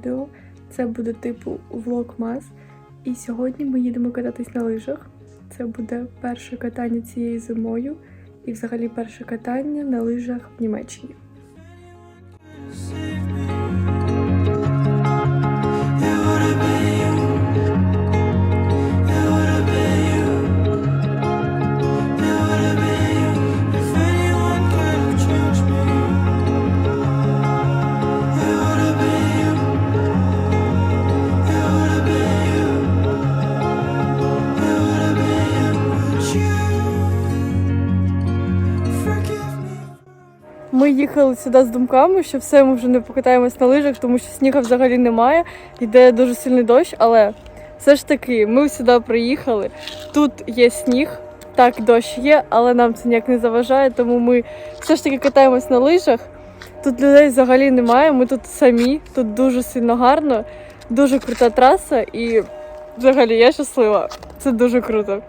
відео. Це буде типу влогмас. І сьогодні ми їдемо кататись на лижах. Це буде перше катання цією зимою і взагалі перше катання на лижах в Німеччині. Ми їхали сюди з думками, що все ми вже не покатаємось на лижах, тому що снігу взагалі немає. Йде дуже сильний дощ, але все ж таки ми сюди приїхали. Тут є сніг, так, дощ є, але нам це ніяк не заважає, тому ми все ж таки катаємось на лижах. Тут людей взагалі немає, ми тут самі, тут дуже сильно гарно, дуже крута траса і взагалі я щаслива. Це дуже круто.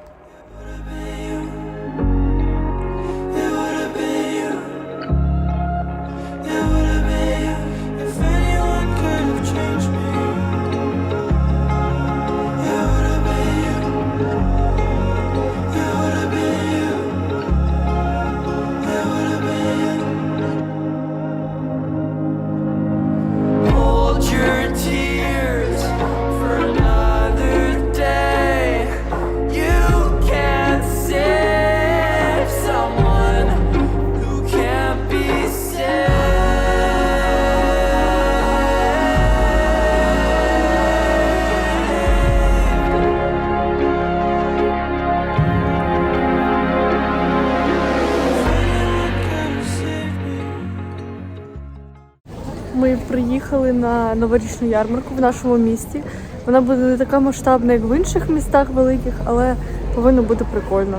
Ми приїхали на новорічну ярмарку в нашому місті. Вона буде не така масштабна, як в інших містах великих, але повинно бути прикольно.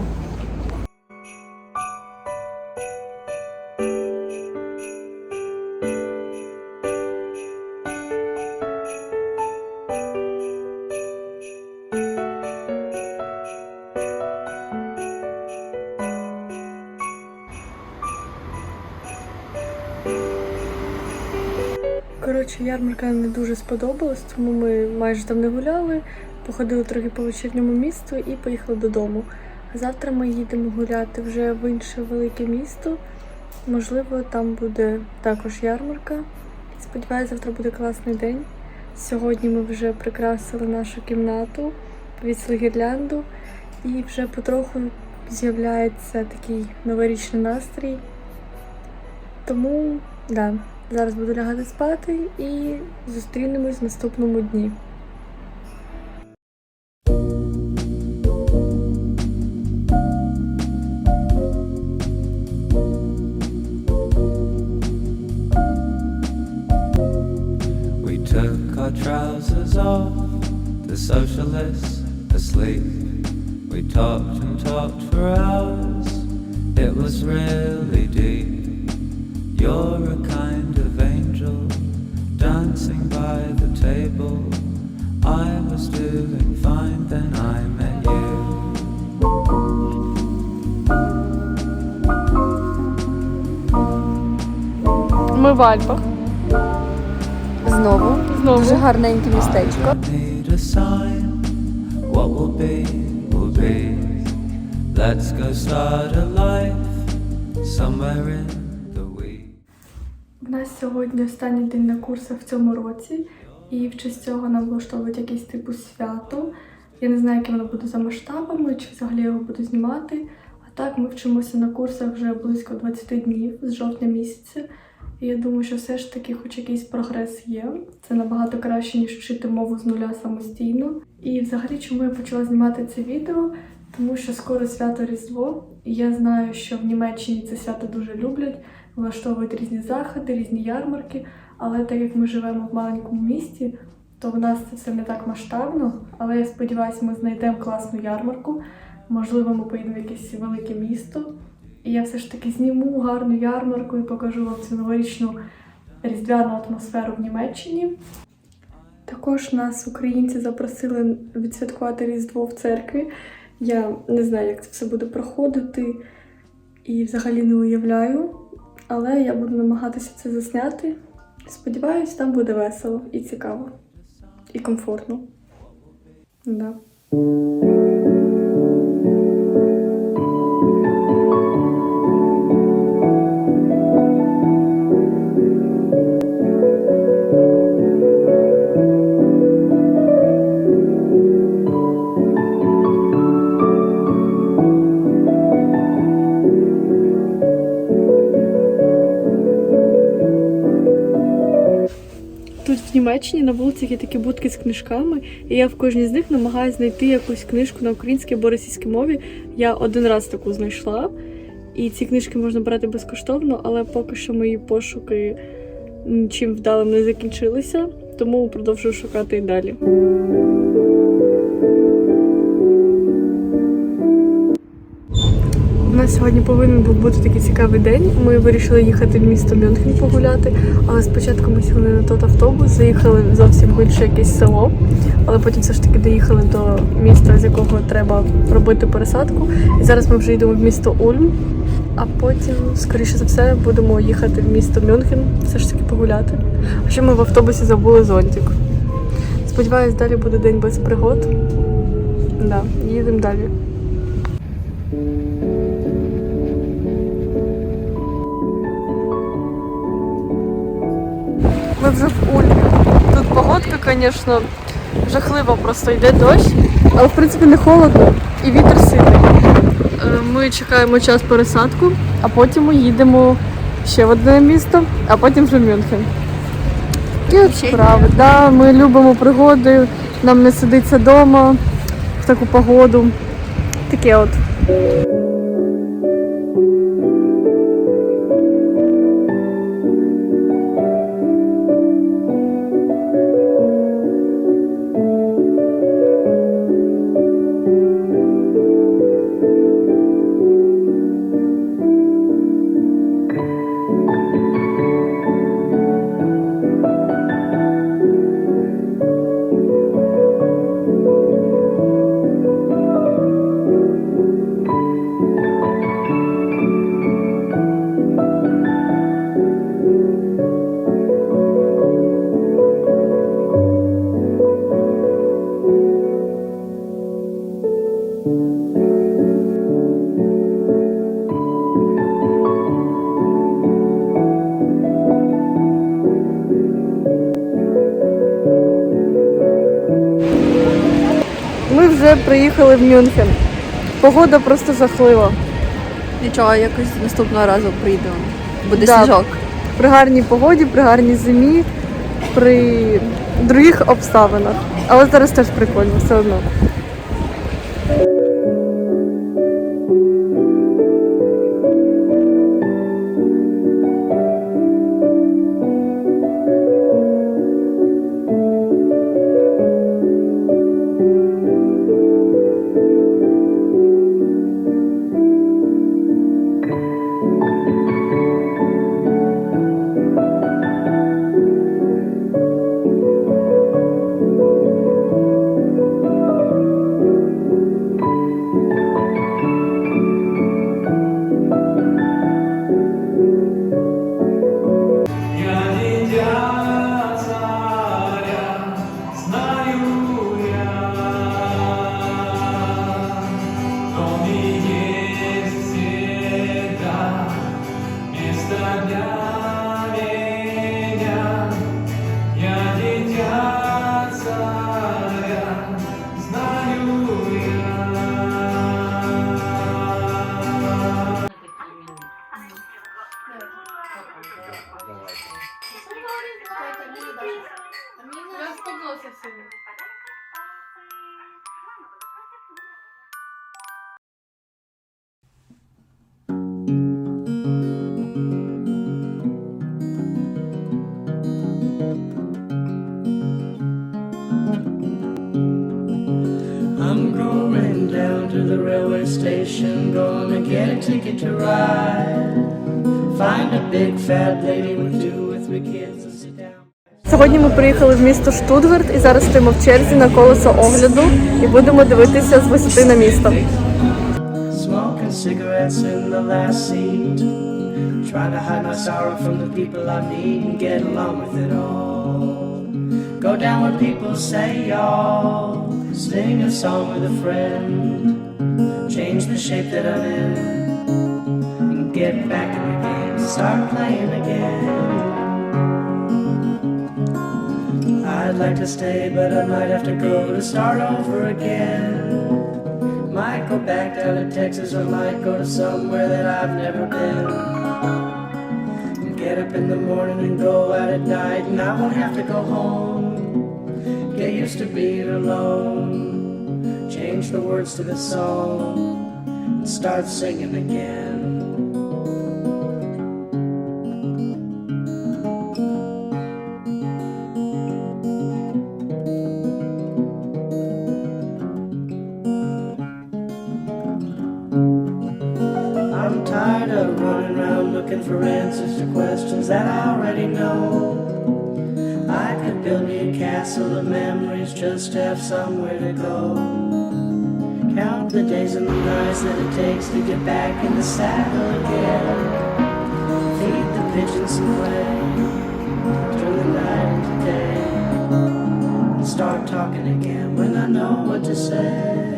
Коротше, ярмарка не дуже сподобалась, тому ми майже там не гуляли, походили трохи по вечірньому місту і поїхали додому. Завтра ми їдемо гуляти вже в інше велике місто. Можливо, там буде також ярмарка. Сподіваюся, завтра буде класний день. Сьогодні ми вже прикрасили нашу кімнату, повісили гірлянду, і вже потроху з'являється такий новорічний настрій. Тому, да, зараз буду лягати спати і зустрінемось в наступному дні. We took our trousers off, the socialists asleep. We talked and talked for hours, it was really deep. You're a kind of angel, dancing by the table. I was doing fine, then I met you. Ми в Альпах. Знову Знову. дуже гарненьке містечко. Need a sign. What will be, will be. Let's go start a life somewhere in. Нас сьогодні останній день на курсах в цьому році, і в честь цього нам влаштовують якесь типу свято. Я не знаю, яке воно буде за масштабами, чи взагалі його буду знімати. А так ми вчимося на курсах вже близько 20 днів з жовтня місяця. І я думаю, що все ж таки, хоч якийсь прогрес є. Це набагато краще, ніж вчити мову з нуля самостійно. І взагалі, чому я почала знімати це відео? Тому що скоро свято Різдво, і я знаю, що в Німеччині це свято дуже люблять, влаштовують різні заходи, різні ярмарки. Але так як ми живемо в маленькому місті, то в нас це все не так масштабно. Але я сподіваюся, ми знайдемо класну ярмарку. Можливо, ми поїдемо в якесь велике місто. І я все ж таки зніму гарну ярмарку і покажу вам цю новорічну різдвяну атмосферу в Німеччині. Також нас українці запросили відсвяткувати Різдво в церкві. Я не знаю, як це все буде проходити і взагалі не уявляю. Але я буду намагатися це засняти Сподіваюсь, там буде весело і цікаво. І комфортно. Да. На вулицях є такі будки з книжками, і я в кожній з них намагаюся знайти якусь книжку на українській або російській мові. Я один раз таку знайшла, і ці книжки можна брати безкоштовно, але поки що мої пошуки нічим вдалим не закінчилися, тому продовжую шукати і далі. У нас сьогодні повинен був бути такий цікавий день. Ми вирішили їхати в місто Мюнхен погуляти, але спочатку ми сіли на тот автобус, заїхали зовсім в інше якесь село, але потім все ж таки доїхали до міста, з якого треба робити пересадку. І зараз ми вже йдемо в місто Ульм, а потім, скоріше за все, будемо їхати в місто Мюнхен, все ж таки погуляти. А ще ми в автобусі забули зонтик. Сподіваюсь, далі буде день без пригод. Да, їдемо далі. Ми вже в Ульмі. Тут погодка, звісно, жахлива, просто йде дощ, але в принципі не холодно і вітер сильний. Е, Ми чекаємо час пересадку, а потім ми їдемо ще в одне місто, а потім вже в Мюнхен. І от справи. Да, ми любимо пригоди, нам не сидиться вдома в таку погоду. Таке от. Вже приїхали в Мюнхен. Погода просто жахлива. Нічого, якось наступного разу прийдемо. Буде Да. сніжок. При гарній погоді, при гарній зимі, при других обставинах. Але зараз теж прикольно, все одно. Going to the railway station, gonna get a ticket to ride. Find a big fat lady with two or three kids and sit down. Сьогодні ми приїхали в місто Штутгарт і зараз стоїмо в черзі на колесо огляду і будемо дивитися з висоти на місто. Smoking cigarettes in the last seat. Trying to hide my sorrow from the people I meet and get along with it all. Go down where people say y'all. Sing a song with a friend. Change the shape that I'm in. And get back in the game. Start playing again. I'd like to stay, but I might have to go to start over again. Might go back down to Texas or might go to somewhere that I've never been. And get up in the morning and go out at night, and I won't have to go home. Get used to being alone. Change the words to the song and start singing again. I'm tired of running around looking for answers to questions that I already know. I could build me a castle of memories just to have somewhere to go. Count the days and the nights that it takes to get back in the saddle again. Feed the pigeons some play. Turn the night into day. And start talking again when I know what to say.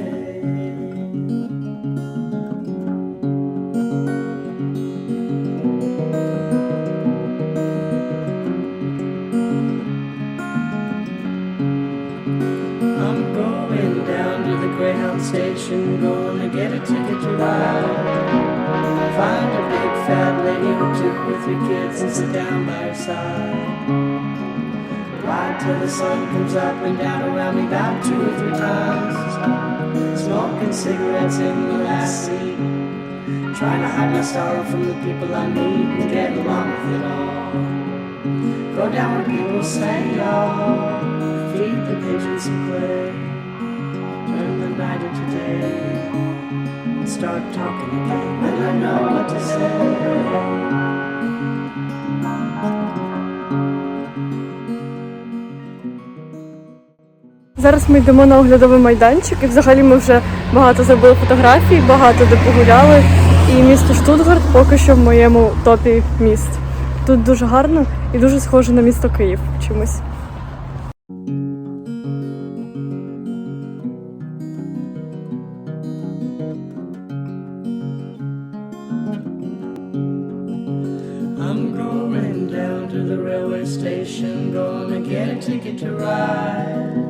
Till the sun comes up and down around me about two or three times. Smoking cigarettes in the last seat. Trying to hide my sorrow from the people I meet and get along with it all. Go down where people say y'all. Feed the pigeons and play. Turn the night into day. And start talking again when I know what to say. Зараз ми йдемо на оглядовий майданчик, і взагалі ми вже багато зробили фотографій, багато де погуляли. І місто Штутгарт поки що в моєму топі міст. Тут дуже гарно і дуже схоже на місто Київ чимось. Down ticket to ride.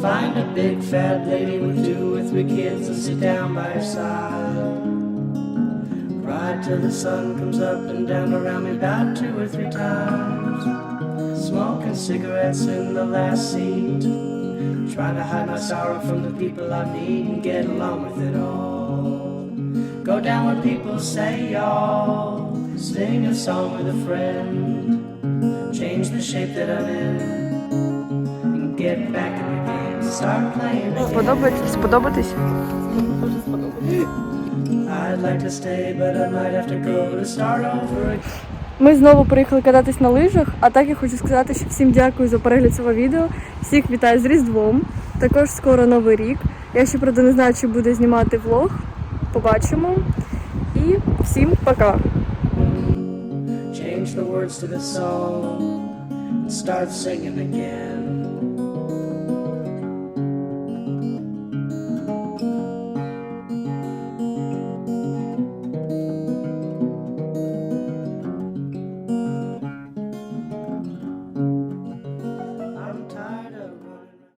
Find a big fat lady with two or three kids and sit down by her side. Ride till the sun comes up and down around me about two or three times. Smoking cigarettes in the last seat. Trying to hide my sorrow from the people I meet and get along with it all. Go down where people say y'all. Sing a song with a friend. Change the shape that I'm in. And get back in the game. Сподобається? Сподобатись? Ми знову приїхали кататись на лижах, а так я хочу сказати, що всім дякую за перегляд цього відео. Всіх вітаю з Різдвом. Також скоро новий рік. Я ще правда не знаю, чи буде знімати влог. Побачимо. І всім пока! Change the words to the song and start singing again.